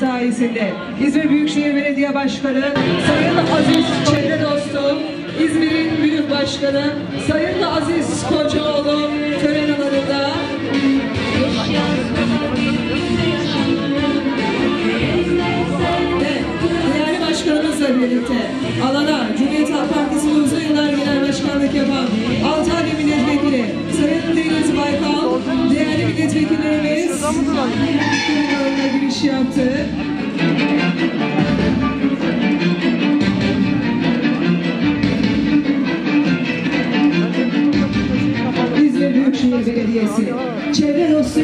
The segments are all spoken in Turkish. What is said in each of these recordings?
mesaisinde İzmir Büyükşehir Belediye Başkanı Sayın Aziz Çevre Dostu, İzmir'in Büyük Başkanı Sayın Aziz Kocaoğlu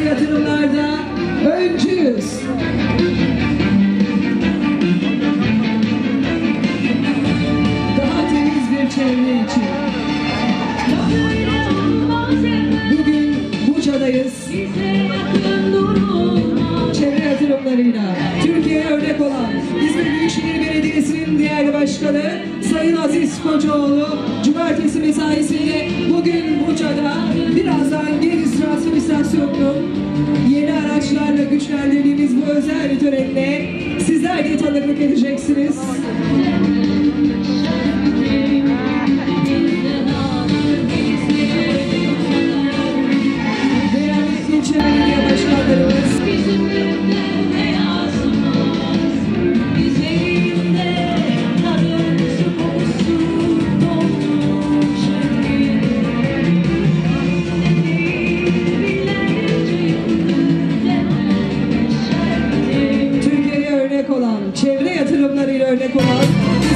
yatırımlarda öncüyüz. Daha temiz bir çevre için. Bugün Buca'dayız. Çevre yatırımlarıyla Türkiye'ye örnek olan İzmir Büyükşehir Belediyesi'nin değerli başkanı Sayın Aziz Kocaoğlu Cumartesi mesaisinde bugün Buca'da birazdan Geniz Transfer İstasyonu'nun yeni araçlarla güçlendirdiğimiz bu özel törenle sizler de tanıklık edeceksiniz. Çevre yatırımlarıyla örnek olan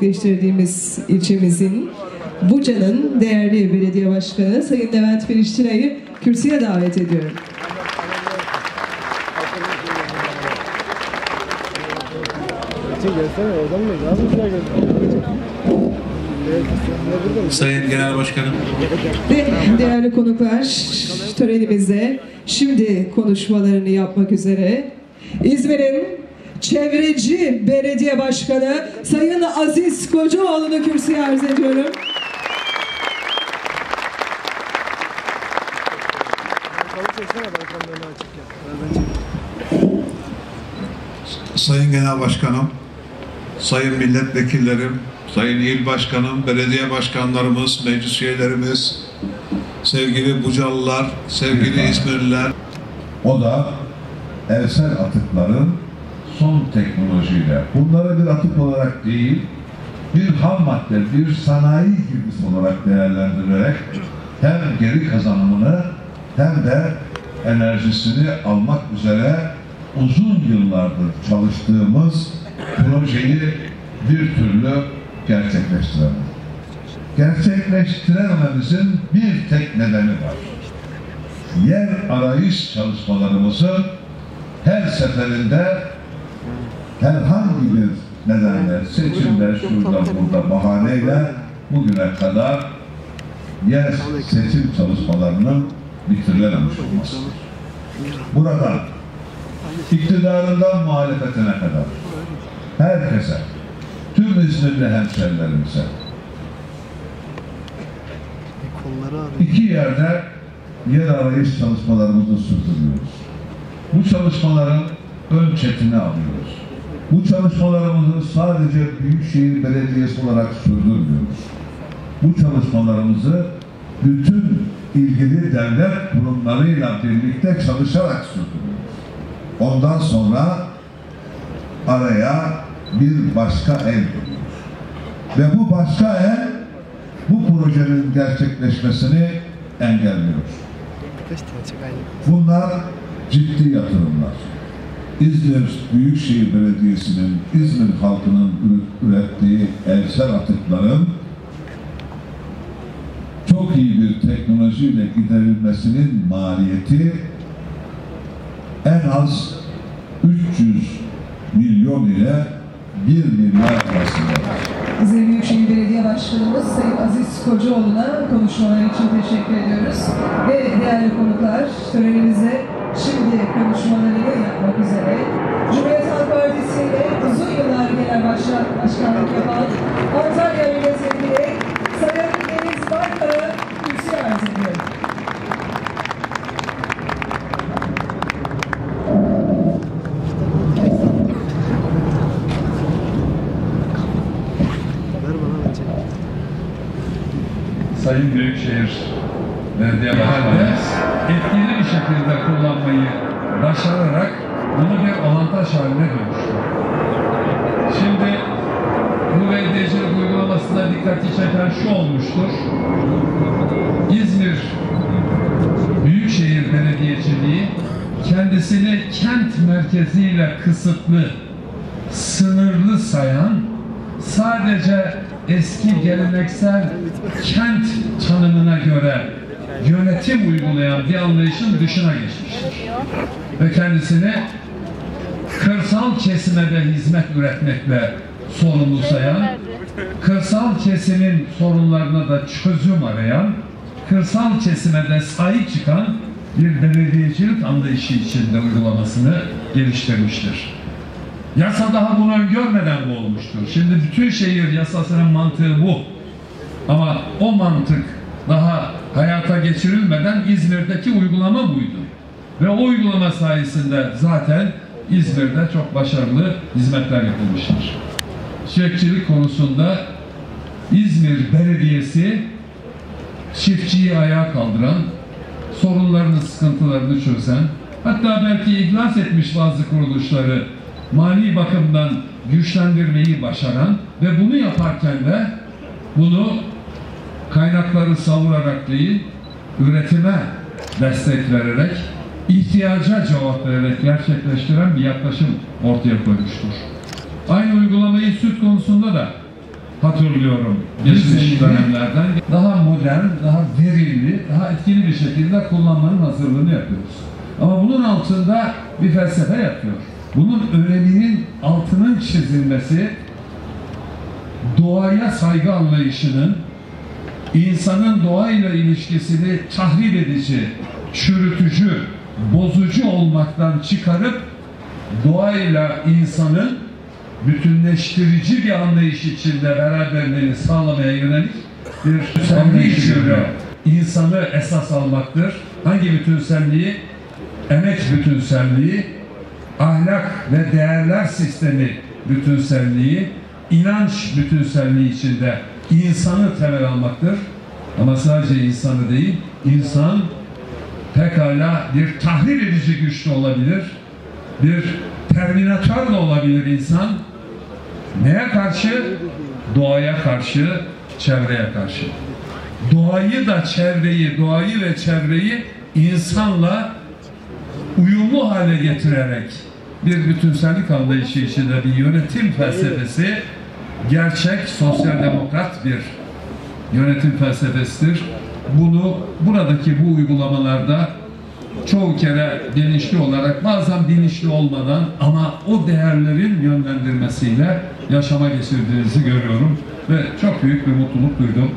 gerçekleştirdiğimiz ilçemizin Buca'nın değerli belediye başkanı Sayın Levent Periştina'yı kürsüye davet ediyorum. Sayın Genel Başkanım, Ve değerli konuklar törenimizde şimdi konuşmalarını yapmak üzere İzmir'in çevreci belediye başkanı Sayın Aziz Kocaoğlu'nu kürsüye arz ediyorum. Sayın Genel Başkanım, Sayın Milletvekillerim, Sayın İl Başkanım, belediye başkanlarımız, meclis üyelerimiz, sevgili Bucalılar, sevgili İzmirliler, O da evsel atıkların son teknolojiyle, bunları bir atık olarak değil, bir ham madde, bir sanayi gibi olarak değerlendirerek hem geri kazanımını hem de enerjisini almak üzere uzun yıllardır çalıştığımız projeyi bir türlü gerçekleştiremedik. Gerçekleştiremememizin bir tek nedeni var yer arayış çalışmalarımızı her seferinde herhangi bir nedenle, seçimde, şurada, burada bahaneyle bugüne kadar yer seçim çalışmalarının bitirilememiş olması. Burada iktidarından muhalefetine kadar herkese, tüm İzmirli hemşerilerimize. İki yerde yer arayış çalışmalarımızı sürdürüyoruz. Bu çalışmaların ön çetini alıyoruz. Bu çalışmalarımızı sadece Büyükşehir Belediyesi olarak sürdürmüyoruz. Bu çalışmalarımızı bütün ilgili devlet kurumlarıyla birlikte çalışarak sürdürüyoruz. Ondan sonra araya bir başka el giriyor. Ve bu başka el bu projenin gerçekleşmesini engelliyor. Beş tane çek aynı. Bunlar ciddi yatırımlar. İzmir Büyükşehir Belediyesi'nin İzmir halkının ürettiği evsel atıkların çok iyi bir teknolojiyle giderilmesinin maliyeti en az 300 milyon ile 1 milyar arasında. İzmir Büyükşehir Belediye Başkanımız Sayın Aziz Kocaoğlu'na konuşmaları için teşekkür ediyoruz. Ve değerli konuklar törenimize şimdi konuşmalarını yapmak üzere Cumhuriyet Halk Partisi uzun yıllar genel başkan, başkanlık yapan Antalya Milletvekili Sayın Deniz Baykar'a kürsü arz ediyorum. Sayın Büyükşehir Belediye Başkanımız etkili bir şekilde kullanmayı başararak bunu bir avantaj haline dönüştü. Şimdi bu belediyecilik uygulamasında dikkati çeken şu olmuştur. İzmir Büyükşehir Belediyeciliği kendisini kent merkeziyle kısıtlı, sınırlı sayan sadece eski geleneksel kent tanımına göre yönetim uygulayan bir anlayışın dışına geçmiştir. Ve kendisini kırsal kesime de hizmet üretmekle sorumlu sayan, kırsal kesimin sorunlarına da çözüm arayan, kırsal kesime de sahip çıkan bir belediyecilik anlayışı içinde uygulamasını geliştirmiştir. Yasa daha bunu öngörmeden bu olmuştur. Şimdi bütün şehir yasasının mantığı bu. Ama o mantık daha hayata geçirilmeden İzmir'deki uygulama buydu. Ve o uygulama sayesinde zaten İzmir'de çok başarılı hizmetler yapılmıştır. Çiftçilik konusunda İzmir Belediyesi çiftçiyi ayağa kaldıran, sorunlarını, sıkıntılarını çözen, hatta belki iflas etmiş bazı kuruluşları mali bakımdan güçlendirmeyi başaran ve bunu yaparken de bunu kaynakları savurarak değil, üretime destek vererek, ihtiyaca cevap vererek gerçekleştiren bir yaklaşım ortaya koymuştur. Aynı uygulamayı süt konusunda da hatırlıyorum geçmiş dönemlerden. Daha modern, daha verimli, daha etkili bir şekilde kullanmanın hazırlığını yapıyoruz. Ama bunun altında bir felsefe yatıyor. Bunun öneminin altının çizilmesi doğaya saygı anlayışının insanın doğayla ilişkisini tahrip edici, çürütücü, bozucu olmaktan çıkarıp doğayla insanın bütünleştirici bir anlayış içinde beraberliğini sağlamaya yönelik bir anlayışıyla insanı esas almaktır. Hangi bütünselliği? Emek bütünselliği, ahlak ve değerler sistemi bütünselliği, inanç bütünselliği içinde insanı temel almaktır. Ama sadece insanı değil, insan pekala bir tahrip edici güç de olabilir, bir terminatör de olabilir insan. Neye karşı? Doğaya karşı, çevreye karşı. Doğayı da çevreyi, doğayı ve çevreyi insanla uyumlu hale getirerek bir bütünsellik anlayışı içinde bir yönetim felsefesi gerçek sosyal demokrat bir yönetim felsefesidir. Bunu buradaki bu uygulamalarda çoğu kere bilinçli olarak bazen bilinçli olmadan ama o değerlerin yönlendirmesiyle yaşama geçirdiğinizi görüyorum ve çok büyük bir mutluluk duydum.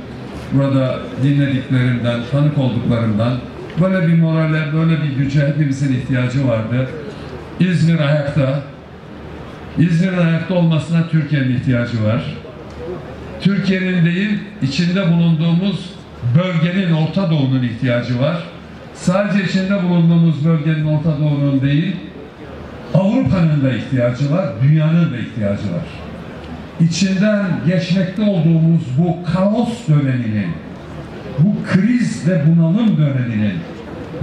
Burada dinlediklerimden, tanık olduklarımdan böyle bir morale, böyle bir güce hepimizin ihtiyacı vardı. İzmir ayakta. İzmir'in ayakta olmasına Türkiye'nin ihtiyacı var. Türkiye'nin değil, içinde bulunduğumuz bölgenin Orta Doğu'nun ihtiyacı var. Sadece içinde bulunduğumuz bölgenin Orta Doğu'nun değil, Avrupa'nın da ihtiyacı var, dünyanın da ihtiyacı var. İçinden geçmekte olduğumuz bu kaos döneminin, bu kriz ve bunalım döneminin,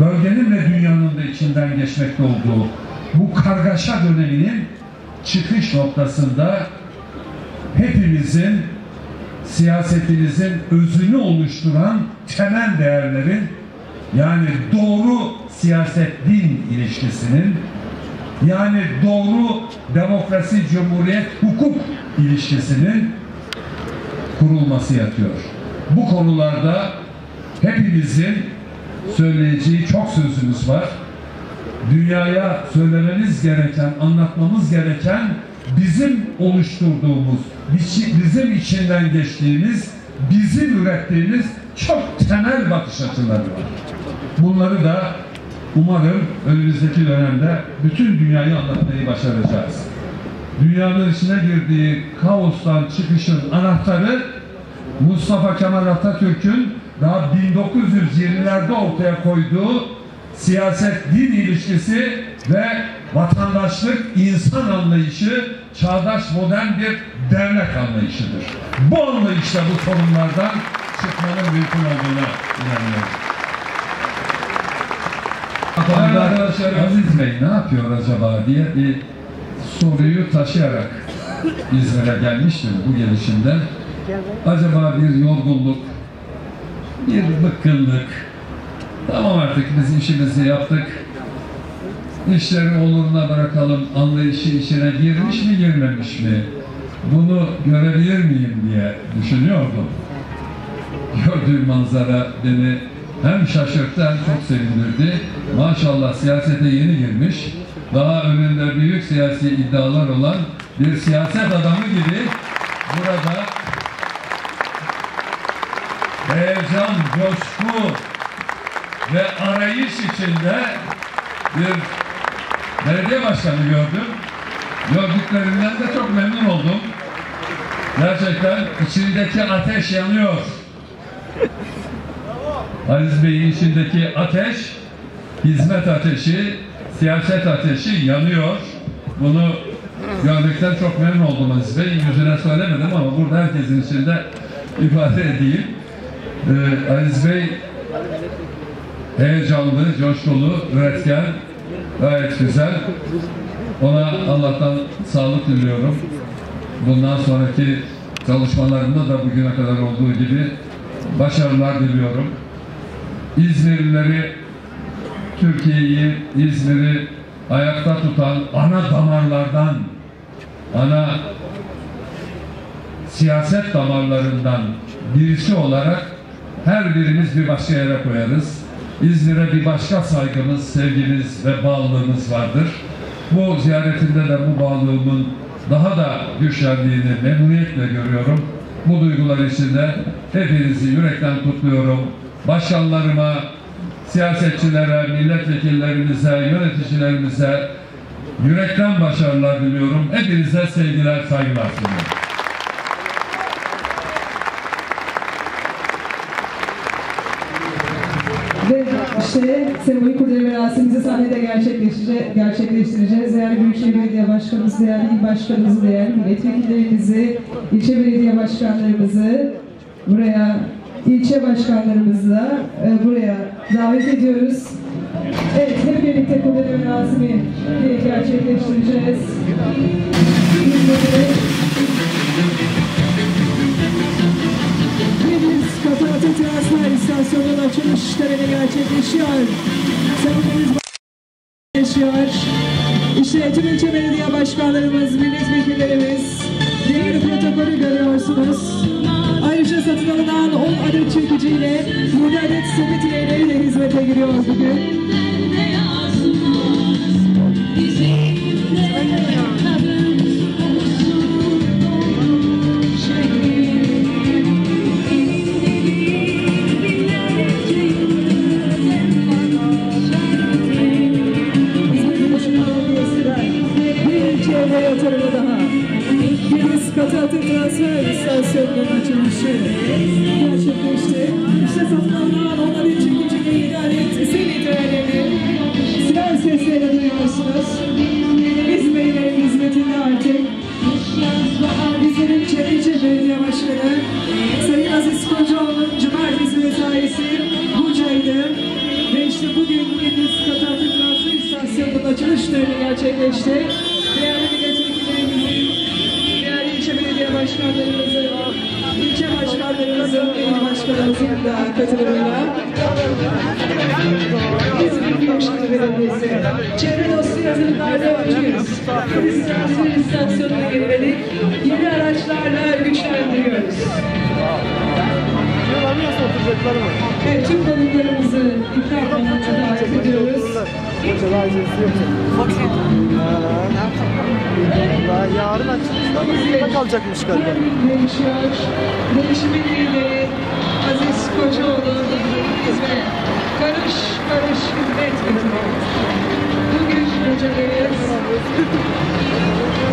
bölgenin ve dünyanın da içinden geçmekte olduğu bu kargaşa döneminin çıkış noktasında hepimizin siyasetimizin özünü oluşturan temel değerlerin yani doğru siyaset-din ilişkisinin yani doğru demokrasi, cumhuriyet, hukuk ilişkisinin kurulması yatıyor. Bu konularda hepimizin söyleyeceği çok sözümüz var. Dünyaya söylememiz gereken, anlatmamız gereken bizim oluşturduğumuz, bizim içinden geçtiğimiz, bizim ürettiğimiz çok temel bakış açıları var. Bunları da umarım önümüzdeki dönemde bütün dünyayı anlatmayı başaracağız. Dünyanın içine girdiği kaostan çıkışın anahtarı Mustafa Kemal Atatürk'ün daha 1920'lerde ortaya koyduğu siyaset-din ilişkisi ve vatandaşlık insan anlayışı çağdaş modern bir devlet anlayışıdır. Bu anlayışla bu sorunlardan çıkmanın mümkün olduğuna inanıyorum. Değerli arkadaşlar Aziz Bey ne yapıyor acaba diye bir soruyu taşıyarak İzmir'e gelmiştim bu gelişimde. Acaba bir yorgunluk, bir bıkkınlık, tamam artık biz işimizi yaptık, işleri oluruna bırakalım, anlayışı içine girmiş mi girmemiş mi, bunu görebilir miyim diye düşünüyordum. Gördüğüm manzara beni hem şaşırttı hem çok sevindirdi. Maşallah siyasete yeni girmiş, daha önünde büyük siyasi iddialar olan bir siyaset adamı gibi burada heyecan, coşku ve arayış içinde bir belediye başkanı gördüm. Gördüklerimden de çok memnun oldum. Gerçekten içindeki ateş yanıyor. Aziz Bey'in içindeki ateş, hizmet ateşi, siyaset ateşi yanıyor. Bunu görmekten çok memnun oldum Aziz Bey. Yüzüne söylemedim ama burada herkesin içinde ifade edeyim. Ee, Aziz Bey heyecanlı, coşkulu, üretken, gayet güzel. Ona Allah'tan sağlık diliyorum. Bundan sonraki çalışmalarında da bugüne kadar olduğu gibi başarılar diliyorum. İzmirlileri, Türkiye'yi, İzmir'i ayakta tutan ana damarlardan, ana siyaset damarlarından birisi olarak her birimiz bir başka yere koyarız. İzmir'e bir başka saygımız, sevgimiz ve bağlılığımız vardır. Bu ziyaretimde de bu bağlılığımın daha da güçlendiğini memnuniyetle görüyorum. Bu duygular içinde hepinizi yürekten kutluyorum. Başkanlarıma, siyasetçilere, milletvekillerimize, yöneticilerimize yürekten başarılar diliyorum. Hepinize sevgiler, saygılar sunuyorum. Ve işte sembolik kurdele merasimimizi sahnede gerçekleştireceğiz. gerçekleştireceğiz. Değerli Büyükşehir Belediye Başkanımız, değerli il başkanımızı, değerli milletvekillerimizi, ilçe belediye başkanlarımızı buraya, ilçe başkanlarımızı da e, buraya davet ediyoruz. Evet, hep birlikte kurdele merasimi gerçekleştireceğiz. Deniz Kapalı Transfer İstasyonu'nun açılış töreni gerçekleşiyor. Sayınlarımız yaşıyor. İşte ilçe belediye başkanlarımız, milletvekillerimiz, diğer protokolü görüyorsunuz. Ayrıca satın alınan 10 adet çekiciyle 7 adet sepet iğneleriyle hizmete giriyor bugün. Yatırımlarda öncüyüz. Deniz Transfer İstasyonu'na girmedik. Yeni araçlarla güçlendiriyoruz. Evet, tüm konuklarımızı ikram alanına davet ediyoruz. Hoca daha acelesi yok. Daha yarın açılışta mı kalacakmış galiba. Değişiyor. Değişimin lideri Aziz Kocaoğlu ve Karış Karış Hizmet Müdürü. Bugün bucadayız. ve